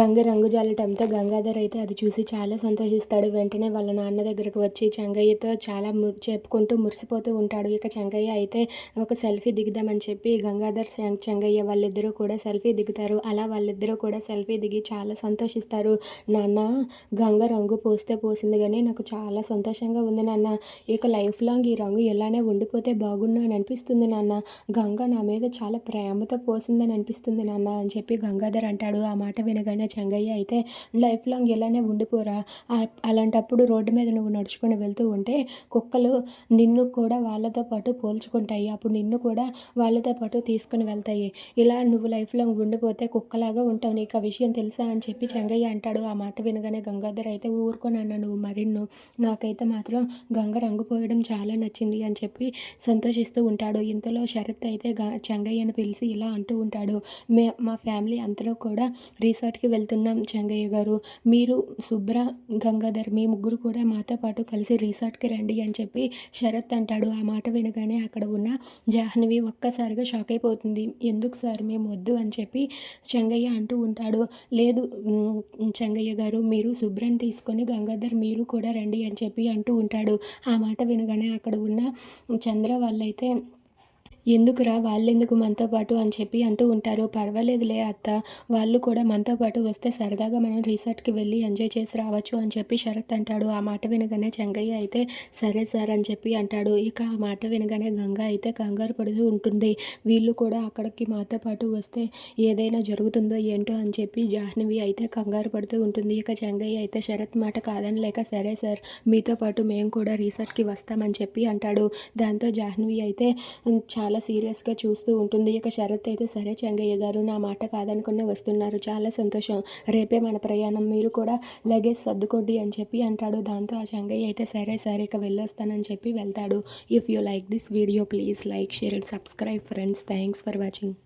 గంగ రంగు జల్లటంతో గంగాధర్ అయితే అది చూసి చాలా సంతోషిస్తాడు. వెంటనే వాళ్ళ నాన్న దగ్గరకు వచ్చి చెంగయ్యతో చాలా ము చెప్పుకుంటూ మురిసిపోతూ ఉంటాడు. ఇక చెంగయ్య అయితే ఒక సెల్ఫీ దిగుదామని చెప్పి గంగాధర్ చెంగయ్య వాళ్ళిద్దరూ కూడా సెల్ఫీ దిగుతారు. అలా వాళ్ళిద్దరూ కూడా సెల్ఫీ దిగి చాలా సంతోషిస్తారు. నాన్న గంగ రంగు పోస్తే పోసింది కానీ నాకు చాలా సంతోషంగా ఉంది నాన్న. ఇక లైఫ్ లాంగ్ ఈ రంగు ఇలానే ఉండిపోతే బాగుండు అని అనిపిస్తుంది నాన్న. గంగ నా మీద చాలా ప్రేమతో పోసిందని అనిపిస్తుంది నాన్న అని చెప్పి గంగాధర్ అంటాడు. ఆ మాట వినగానే చెంగయ్య అయితే లైఫ్ లాంగ్ ఇలానే ఉండిపోరా? అలాంటప్పుడు రోడ్డు మీద నువ్వు నడుచుకొని వెళ్తూ ఉంటే కుక్కలు నిన్ను కూడా వాళ్ళతో పాటు పోల్చుకుంటాయి. అప్పుడు నిన్ను కూడా వాళ్ళతో పాటు తీసుకుని వెళ్తాయి. ఇలా నువ్వు లైఫ్ లాంగ్ ఉండిపోతే కుక్కలాగా ఉంటావు. నీకు ఆ విషయం తెలుసా? అని చెప్పి చెంగయ్య అంటాడు. ఆ మాట వినగానే గంగాధర్ అయితే ఊరుకోనన్న నువ్వు మరిన్ను నాకైతే మాత్రం గంగ రంగు పోయడం చాలా నచ్చింది అని చెప్పి సంతోషిస్తూ ఉంటాడు. ఇంతలో శరత్ అయితే గ చెంగయ్యను పిలిచి ఇలా అంటూ ఉంటాడు. మే మా ఫ్యామిలీ అంతలో కూడా రిసార్ట్కి వెళ్తున్నాం చెంగయ్య గారు. మీరు శుభ్ర గంగాధర్ మీ ముగ్గురు కూడా మాతో పాటు కలిసి రిసార్ట్కి రండి అని చెప్పి శరత్ అంటాడు. ఆ మాట వినగానే అక్కడ ఉన్న జాహ్నవి ఒక్కసారిగా షాక్ అయిపోతుంది. ఎందుకు సార్ మేము వద్దు అని చెప్పి చెంగయ్య అంటూ ఉంటాడు. లేదు చెంగయ్య గారు మీరు శుభ్రం తీసుకొని గంగాధర్ మీరు కూడా రండి అని చెప్పి అంటూ ఉంటాడు. ఆ మాట వినగానే అక్కడ ఉన్న చంద్ర వాళ్ళైతే ఎందుకురా వాళ్ళెందుకు మనతో పాటు అని చెప్పి అంటూ ఉంటారు. పర్వాలేదులే అత్త వాళ్ళు కూడా మనతో పాటు వస్తే సరదాగా మనం రిసార్ట్కి వెళ్ళి ఎంజాయ్ చేసి రావచ్చు అని చెప్పి శరత్ అంటాడు. ఆ మాట వినగానే చెంగయ్య అయితే సరే సార్ అని చెప్పి అంటాడు. ఇక ఆ మాట వినగానే గంగ అయితే కంగారు పడుతూ ఉంటుంది. వీళ్ళు కూడా అక్కడికి మాతో పాటు వస్తే ఏదైనా జరుగుతుందో ఏంటో అని చెప్పి జాహ్నవి అయితే కంగారు పడుతూ ఉంటుంది. ఇక చెంగయ్య అయితే శరత్ మాట కాదని లేక సరే సార్ మీతో పాటు మేము కూడా రిసార్ట్కి వస్తామని చెప్పి అంటాడు. దాంతో జాహ్నవి అయితే చాలా చాలా సీరియస్గా చూస్తూ ఉంటుంది. ఇక శరత్ అయితే సరే చెంగయ్య గారు నా మాట కాదనుకున్న వస్తున్నారు. చాలా సంతోషం. రేపే మన ప్రయాణం. మీరు కూడా లగేజ్ సర్దుకోండి అని చెప్పి అంటాడు. దాంతో ఆ చెంగయ్య అయితే సరే సరే ఇక వెళ్ళొస్తానని చెప్పి వెళ్తాడు. If you like this video please like share and subscribe friends thanks for watching